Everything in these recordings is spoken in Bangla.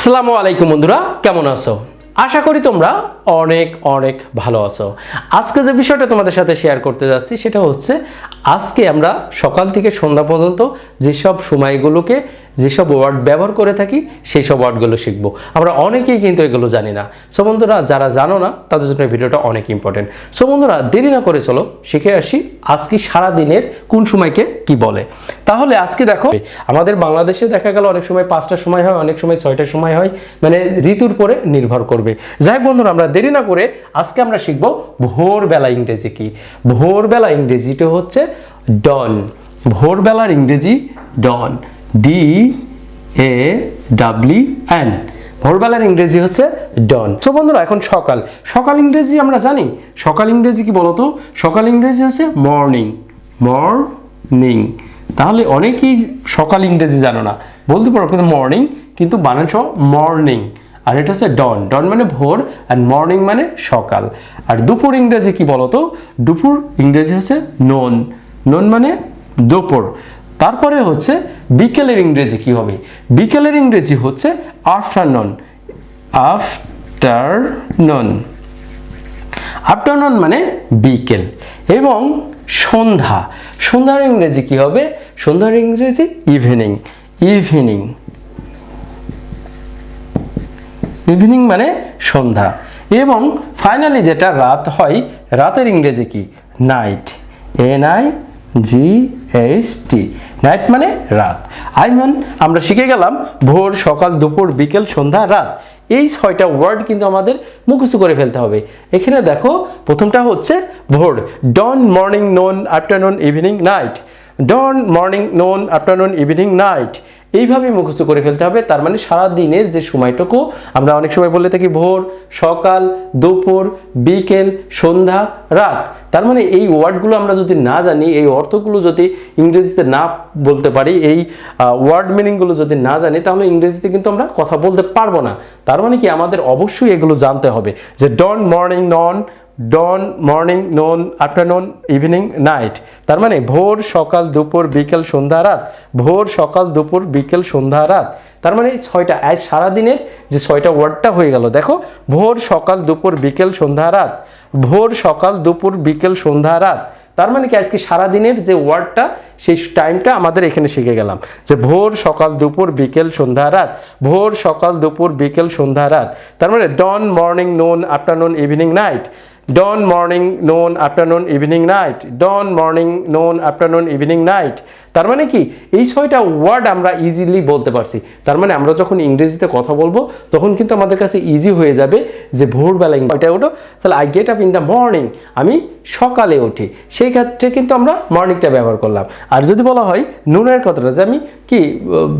আসসালামু আলাইকুম বন্ধুরা, কেমন আছো? আশা করি তোমরা অনেক অনেক ভালো আছো। আজকে যে বিষয়টা তোমাদের সাথে শেয়ার করতে যাচ্ছি, সেটা হচ্ছে আজকে আমরা সকাল থেকে সন্ধ্যা পর্যন্ত যেসব সময়গুলোকে যেসব ওয়ার্ড ব্যবহার করে থাকি সেই সব ওয়ার্ডগুলো শিখব। আমরা অনেকেই কিন্তু এগুলো জানি না। সো বন্ধুরা, যারা জানো না, তাদের জন্য ভিডিওটা অনেক ইম্পর্টেন্ট সো বন্ধুরা, দেরি না করে চলো, শিখে আসি আজকে সারা দিনের কোন সময়কে কি বলে। তাহলে আজকে দেখো, আমাদের বাংলাদেশে দেখা গেল অনেক সময় পাঁচটার সময় হয়, অনেক সময় ছয়টার সময় হয় মানে ঋতুর পরে নির্ভর করবে। যাই হোক বন্ধুরা, আমরা দেরি না করে আজকে আমরা শিখব ভোরবেলা ইংরেজি কি। ভোরবেলা ইংরেজিটা হচ্ছে ডন ভোরবেলার ইংরেজি dawn D A W N ভোরবেলার ইংরেজি হচ্ছে ডন সো বন্ধুরা, এখন সকাল। সকাল ইংরেজি আমরা জানি। সকাল ইংরেজি কি বলতো? সকাল ইংরেজি হচ্ছে মর্নিং মর্নিং তাহলে অনেকেই সকাল ইংরেজি জানো না। বলতে পারো কিন্তু মর্নিং কিন্তু বানান মর্নিং আর এটা হচ্ছে ডন ডন মানে ভোর, আর মর্নিং মানে সকাল। আর দুপুর ইংরেজি কি বলতো? দুপুর ইংরেজি হচ্ছে নোন নোন মানে দুপুর। তারপরে হচ্ছে বিকেলের ইংরেজি কি হবে? বিকেলের ইংরেজি হচ্ছে আফটারনুন আফটারনুন আফটারনুন মানে বিকেল এবং সন্ধ্যা। সন্ধ্যার ইংরেজি কি হবে? সন্ধ্যার ইংরেজি ইভিনিং ইভিনিং ইভিনিং মানে সন্ধ্যা। এবং ফাইনালি যেটা রাত হয়, রাতের ইংরেজি কি? Night N I G H T night মানে রাত। আই মিন আমরা শিখে গেলাম ভোর, সকাল, দুপুর, বিকেল, সন্ধ্যা, রাত। এই ছয়টা ওয়ার্ড কিন্তু আমাদের মুখস্থ করে ফেলতে হবে। এখানে দেখো, প্রথমটা হচ্ছে ভোর। Dawn morning noon afternoon evening night dawn morning noon afternoon evening night এইভাবে মুখস্থ করে ফেলতে হবে। তার মানে সারা দিনের যে সময়টুকু, আমরা অনেক সময় বলে থাকি ভোর, সকাল, দুপুর, বিকেল, সন্ধ্যা, রাত। তার মানে এই ওয়ার্ডগুলো আমরা যদি না জানি, এই অর্থগুলো যদি ইংরেজিতে না বলতে পারি, এই ওয়ার্ড মিনিংগুলো যদি না জানি, তাহলে ইংরেজিতে কিন্তু আমরা কথা বলতে পারব না। তার মানে কি আমাদের অবশ্যই এগুলো জানতে হবে যে dawn morning noon dawn morning noon afternoon evening night তার মানে ভোর, সকাল, দুপুর, বিকেল, সন্ধ্যা, রাত। ভোর, সকাল, দুপুর, বিকেল, সন্ধ্যা, রাত। তার মানে ছয়টা, আজ সারাদিনের যে ছয়টা ওয়ার্ডটা হয়ে গেল, দেখো, ভোর, সকাল, দুপুর, বিকেল, সন্ধ্যা, রাত। ভোর, সকাল, দুপুর, বিকেল, সন্ধ্যা, রাত। তার মানে কি, আজকে সারাদিনের যে ওয়ার্ডটা, সেই টাইমটা আমাদের এখানে শিখে গেলাম। যে ভোর, সকাল, দুপুর, বিকেল, সন্ধ্যা, রাত। ভোর, সকাল, দুপুর, বিকেল, সন্ধ্যা, রাত। তার মানে dawn morning noon afternoon evening night dawn morning noon afternoon evening night. Dawn morning noon afternoon evening night. তার মানে কি? এই ছয়টা ওয়ার্ড আমরা ইজিলি বলতে পারছি। তার মানে আমরা যখন ইংরেজিতে কথা বলব, তখন কিন্তু আমাদের কাছে ইজি হয়ে যাবে যে ভোরবেলা এটা ওঠো তাহলে I get up in the morning আমি সকালে উঠি। সেই ক্ষেত্রে কিন্তু আমরা মর্নিংটা ব্যবহার করলাম। আর যদি বলা হয় নুনের কথাটা, যে আমি কি,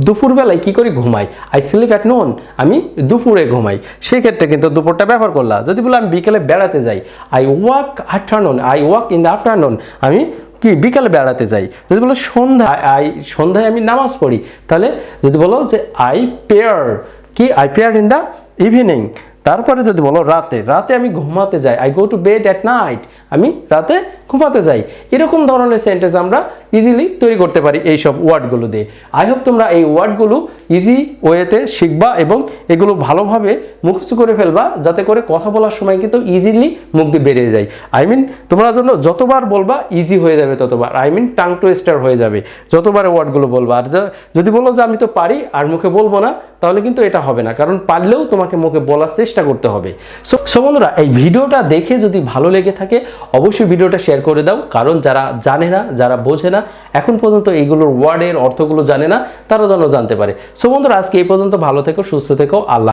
দুপুরবেলায় কি করি? ঘুমাই। আই স্লিপ অ্যাট নুন আমি দুপুরে ঘুমাই। সেই ক্ষেত্রে কিন্তু দুপুরটা ব্যবহার করলাম যদি বলো আমি বিকেলে বেড়াতে যাই I walk afternoon I walk in the afternoon আমি কি, বিকালে বেড়াতে যাই। যদি বলো সন্ধ্যা আই, সন্ধ্যায় আমি নামাজ পড়ি, তাহলে যদি বলো যে আই পেয়ার কি I play in the evening তারপরে যদি বলো রাতে রাতে আমি ঘুমাতে যাই I go to bed at night আমি রাতে ঘুমাতে যাই। এরকম ধরনের সেন্টেন্স আমরা ইজিলি তৈরি করতে পারি এই সব ওয়ার্ডগুলো দিয়ে। আই হোপ তোমরা এই ওয়ার্ডগুলো ইজি ওয়েতে শিখবা এবং এগুলো ভালোভাবে মুখস্থ করে ফেলবা, যাতে করে কথা বলার সময় কিন্তু ইজিলি মুখ দিয়ে বেরিয়ে যায়। আই মিন তোমরা জন্য যতবার বলবা ইজি হয়ে যাবে ততবার। I mean tongue twister হয়ে যাবে। যতবার ওয়ার্ডগুলো বলবা। আর যদি বলো যে আমি তো পারি, আর মুখে বলব না, তাহলে কিন্তু এটা হবে না। কারণ পারলেও তোমাকে মুখে বলার চেষ্টা করতে হবে। সো বন্ধুরা, এই ভিডিওটা দেখে যদি ভালো লেগে থাকে, অবশ্যই ভিডিওটা শেয়ার করে দাও। কারণ যারা জানে না, যারা বোঝে না, এখন পর্যন্ত এইগুলোর ওয়ার্ডের অর্থগুলো জানে না, তারা যেন জানতে পারে। সো বন্ধুরা, আজকে এই পর্যন্ত ভালো থেকো, সুস্থ থেকো, আল্লাহ